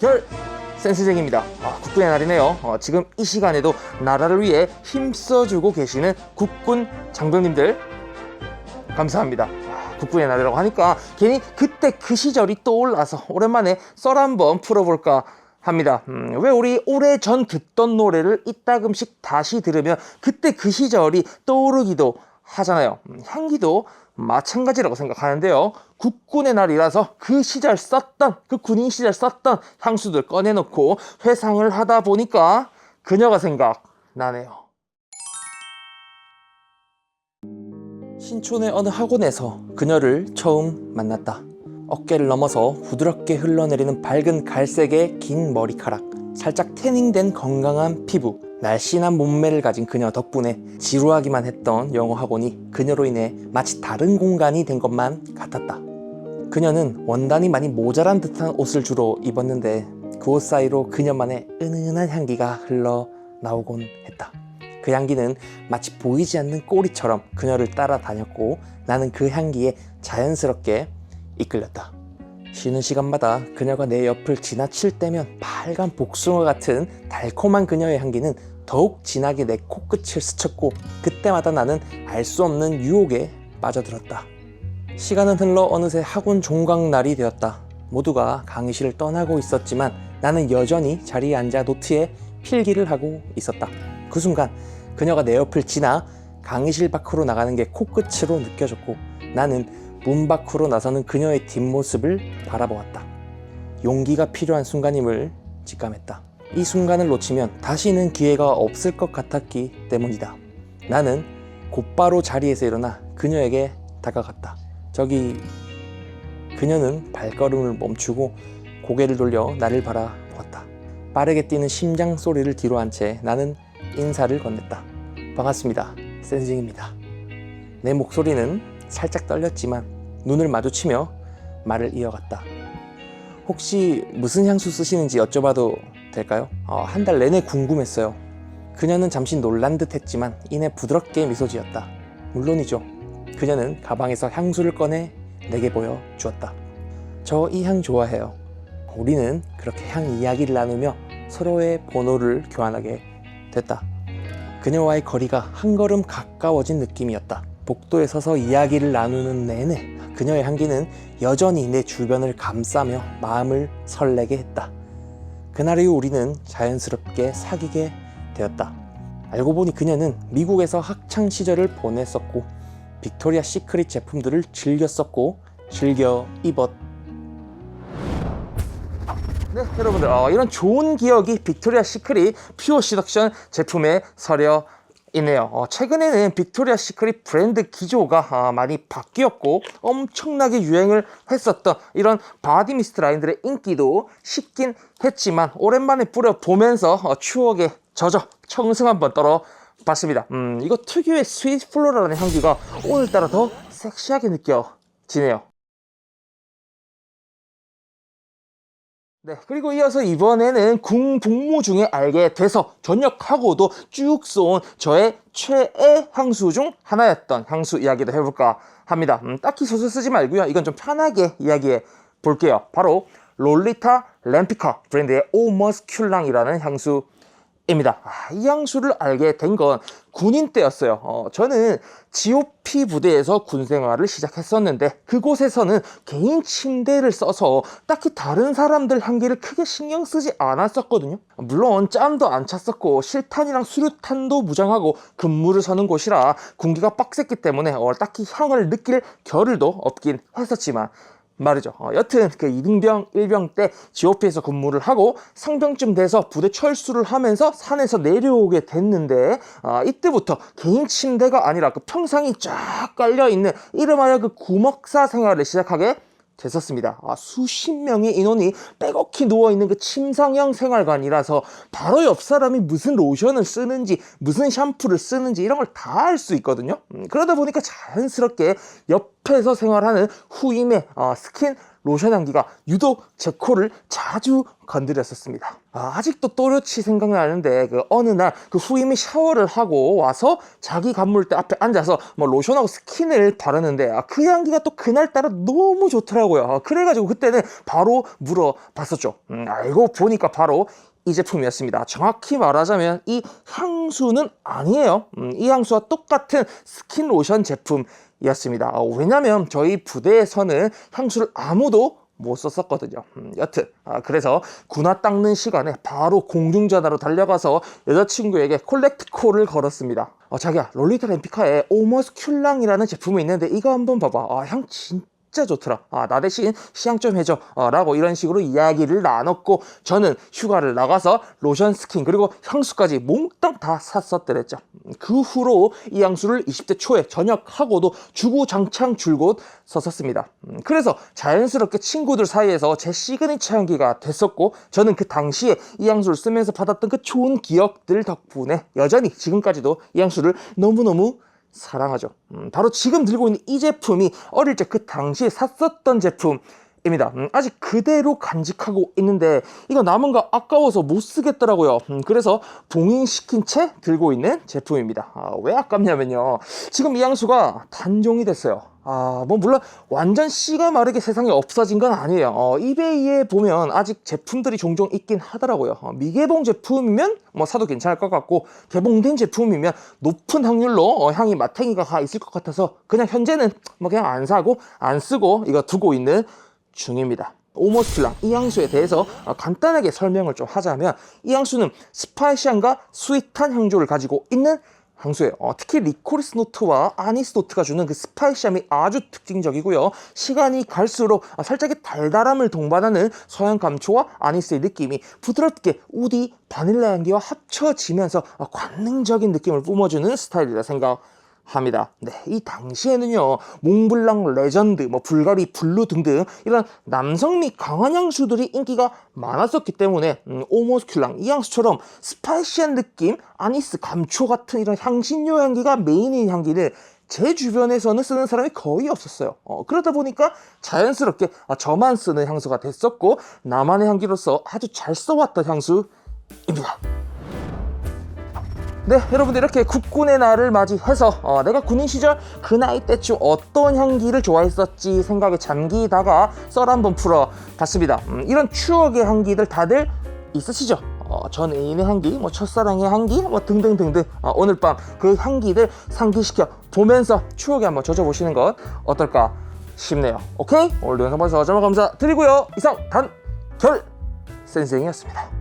결 센스쟁입니다. 아, 국군의 날이네요. 어, 지금 이 시간에도 나라를 위해 힘써주고 계시는 국군 장병님들 감사합니다. 아, 국군의 날이라고 하니까 괜히 그때 그 시절이 떠올라서 오랜만에 썰 한번 풀어볼까 합니다. 음, 왜 우리 오래 전 듣던 노래를 이따금씩 다시 들으면 그때 그 시절이 떠오르기도 하잖아요. 음, 향기도 마찬가지라고 생각하는데요. 국군의 날이라서 그 시절 썼던 그 군인 시절 썼던 향수들 꺼내놓고 회상을 하다 보니까 그녀가 생각나네요. 신촌의 어느 학원에서 그녀를 처음 만났다. 어깨를 넘어서 부드럽게 흘러내리는 밝은 갈색의 긴 머리카락, 살짝 태닝된 건강한 피부, 날씬한 몸매를 가진 그녀 덕분에 지루하기만 했던 영어 학원이 그녀로 인해 마치 다른 공간이 된 것만 같았다. 그녀는 원단이 많이 모자란 듯한 옷을 주로 입었는데 그 옷 사이로 그녀만의 은은한 향기가 흘러 나오곤 했다. 그 향기는 마치 보이지 않는 꼬리처럼 그녀를 따라다녔고 나는 그 향기에 자연스럽게 이끌렸다. 쉬는 시간마다 그녀가 내 옆을 지나칠 때면 빨간 복숭아 같은 달콤한 그녀의 향기는 더욱 진하게 내 코끝을 스쳤고 그때마다 나는 알 수 없는 유혹에 빠져들었다. 시간은 흘러 어느새 학원 종강 날이 되었다. 모두가 강의실을 떠나고 있었지만 나는 여전히 자리에 앉아 노트에 필기를 하고 있었다. 그 순간 그녀가 내 옆을 지나 강의실 밖으로 나가는 게 코끝으로 느껴졌고 나는 문 밖으로 나서는 그녀의 뒷모습을 바라보았다. 용기가 필요한 순간임을 직감했다. 이 순간을 놓치면 다시는 기회가 없을 것 같았기 때문이다. 나는 곧바로 자리에서 일어나 그녀에게 다가갔다. 저기 그녀는 발걸음을 멈추고 고개를 돌려 나를 바라보았다. 빠르게 뛰는 심장 소리를 뒤로 한 채 나는 인사를 건넸다. 반갑습니다. 센징입니다. 내 목소리는 살짝 떨렸지만 눈을 마주치며 말을 이어갔다. 혹시 무슨 향수 쓰시는지 여쭤봐도 될까요? 어, 한달 내내 궁금했어요. 그녀는 잠시 놀란 듯 했지만 이내 부드럽게 미소 지었다. 물론이죠. 그녀는 가방에서 향수를 꺼내 내게 보여 주었다. 저 이 향 좋아해요. 우리는 그렇게 향 이야기를 나누며 서로의 번호를 교환하게 됐다. 그녀와의 거리가 한 걸음 가까워진 느낌이었다. 복도에 서서 이야기를 나누는 내내 그녀의 향기는 여전히 내 주변을 감싸며 마음을 설레게 했다. 그날 이후 우리는 자연스럽게 사귀게 되었다. 알고 보니 그녀는 미국에서 학창 시절을 보냈었고 빅토리아 시크릿 제품들을 즐겨 썼고 즐겨 입었. 네, 여러분들 어, 이런 좋은 기억이 빅토리아 시크릿 퓨어 시덕션 제품에 서려 있네요. 어, 최근에는 빅토리아 시크릿 브랜드 기조가 어, 많이 바뀌었고 엄청나게 유행을 했었던 이런 바디 미스트 라인들의 인기도 식긴 했지만 오랜만에 뿌려보면서 어, 추억에 젖어 청승 한번 떨어 봤습니다. 음, 이거 특유의 스윗 플로라는 향기가 오늘따라 더 섹시하게 느껴지네요. 네, 그리고 이어서 이번에는 궁 복무 중에 알게 돼서 전역하고도 쭉 쏜 저의 최애 향수 중 하나였던 향수 이야기도 해볼까 합니다. 음, 딱히 소설 쓰지 말고요. 이건 좀 편하게 이야기해 볼게요. 바로 롤리타 램피카 브랜드의 오머스큘랑이라는 향수 입니다. 아, 이 향수를 알게 된 건 군인 때였어요. 어, 저는 GOP 부대에서 군 생활을 시작했었는데 그곳에서는 개인 침대를 써서 딱히 다른 사람들 향기를 크게 신경 쓰지 않았었거든요. 물론 짬도 안 찼었고 실탄이랑 수류탄도 무장하고 근무를 서는 곳이라 군기가 빡셌기 때문에 어, 딱히 향을 느낄 겨를도 없긴 했었지만 말이죠. 어, 여튼 그 2등병 1병 때 GOP에서 근무를 하고 상병쯤 돼서 부대 철수를 하면서 산에서 내려오게 됐는데 어, 이때부터 개인 침대가 아니라 그 평상이 쫙 깔려 있는 이름하여 그 구먹사 생활을 시작하게 됐었습니다. 아, 수십 명의 인원이 빼곡히 누워있는 그 침상형 생활관이라서 바로 옆 사람이 무슨 로션을 쓰는지 무슨 샴푸를 쓰는지 이런 걸 다 알 수 있거든요. 음, 그러다 보니까 자연스럽게 옆에서 생활하는 후임의 어, 스킨 로션 향기가 유독 제 코를 자주 건드렸었습니다. 아, 직도 또렷이 생각나는데 그 어느 날 그 후임이 샤워를 하고 와서 자기 간물대 앞에 앉아서 뭐 로션하고 스킨을 바르는데 아, 그 향기가 또 그날따라 너무 좋더라고요. 아, 그래가지고 그때는 바로 물어봤었죠. 음, 알고 보니까 바로 이 제품이었습니다. 정확히 말하자면 이 향수는 아니에요. 음, 이 향수와 똑같은 스킨 로션 제품이었습니다. 어, 왜냐면 저희 부대에서는 향수를 아무도 못 썼었거든요. 음, 여튼 아, 그래서 군화 닦는 시간에 바로 공중전화로 달려가서 여자친구에게 콜렉트콜을 걸었습니다. 어, 자기야 롤리타 램피카에 오머스 큘랑이라는 제품이 있는데 이거 한번 봐봐. 아, 향 진짜 진짜 좋더라. 아, 나 대신 시향 좀 해줘. 어, 라고 이런 식으로 이야기를 나눴고, 저는 휴가를 나가서 로션, 스킨, 그리고 향수까지 몽땅 다 샀었더랬죠. 음, 그 후로 이 향수를 20대 초에 전역하고도 주구장창 줄곧 썼었습니다. 음, 그래서 자연스럽게 친구들 사이에서 제 시그니처 향기가 됐었고, 저는 그 당시에 이 향수를 쓰면서 받았던 그 좋은 기억들 덕분에 여전히 지금까지도 이 향수를 너무너무 사랑하죠. 음, 바로 지금 들고 있는 이 제품이 어릴 적 그 당시에 샀었던 제품 입니다. 음, 아직 그대로 간직하고 있는데 이거 남은 거 아까워서 못 쓰겠더라고요. 음, 그래서 봉인시킨 채 들고 있는 제품입니다. 아, 왜 아깝냐면요. 지금 이 향수가 단종이 됐어요. 아, 뭐, 물론, 완전 씨가 마르게 세상에 없어진 건 아니에요. 어, 이베이에 보면 아직 제품들이 종종 있긴 하더라고요. 어, 미개봉 제품이면 뭐 사도 괜찮을 것 같고, 개봉된 제품이면 높은 확률로 어, 향이 마탱이가 가 있을 것 같아서, 그냥 현재는 뭐 그냥 안 사고, 안 쓰고, 이거 두고 있는 중입니다. 오모스킬랑 이 향수에 대해서 어, 간단하게 설명을 좀 하자면 이 향수는 스파이시함과 스윗한 향조를 가지고 있는 향수예요. 어, 특히 리코리스 노트와 아니스 노트가 주는 그 스파이시함이 아주 특징적이고요. 시간이 갈수록 어, 살짝의 달달함을 동반하는 서양 감초와 아니스의 느낌이 부드럽게 우디 바닐라 향기와 합쳐지면서 어, 관능적인 느낌을 뿜어주는 스타일이라 생각. 합니다. 네, 이 당시에는요, 몽블랑 레전드, 뭐 불가리 블루 등등 이런 남성미 강한 향수들이 인기가 많았었기 때문에 음, 오모스큘랑 이 향수처럼 스파이시한 느낌, 아니스 감초 같은 이런 향신료 향기가 메인인 향기를 제 주변에서는 쓰는 사람이 거의 없었어요. 어, 그러다 보니까 자연스럽게 아, 저만 쓰는 향수가 됐었고 나만의 향기로서 아주 잘 써왔던 향수입니다. 네, 여러분들 이렇게 국군의 날을 맞이해서 어, 내가 군인 시절 그 나이 때쯤 어떤 향기를 좋아했었지 생각에 잠기다가 썰 한번 풀어 봤습니다. 음, 이런 추억의 향기들 다들 있으시죠? 어, 전 애인의 향기, 뭐 첫사랑의 향기, 뭐 등등등등 어, 오늘 밤 그 향기들 상기시켜 보면서 추억에 한번 젖어보시는 것 어떨까 싶네요. 오케이? 오늘도 영상 봐주셔서 정말 감사드리고요. 이상 단결 센생이었습니다.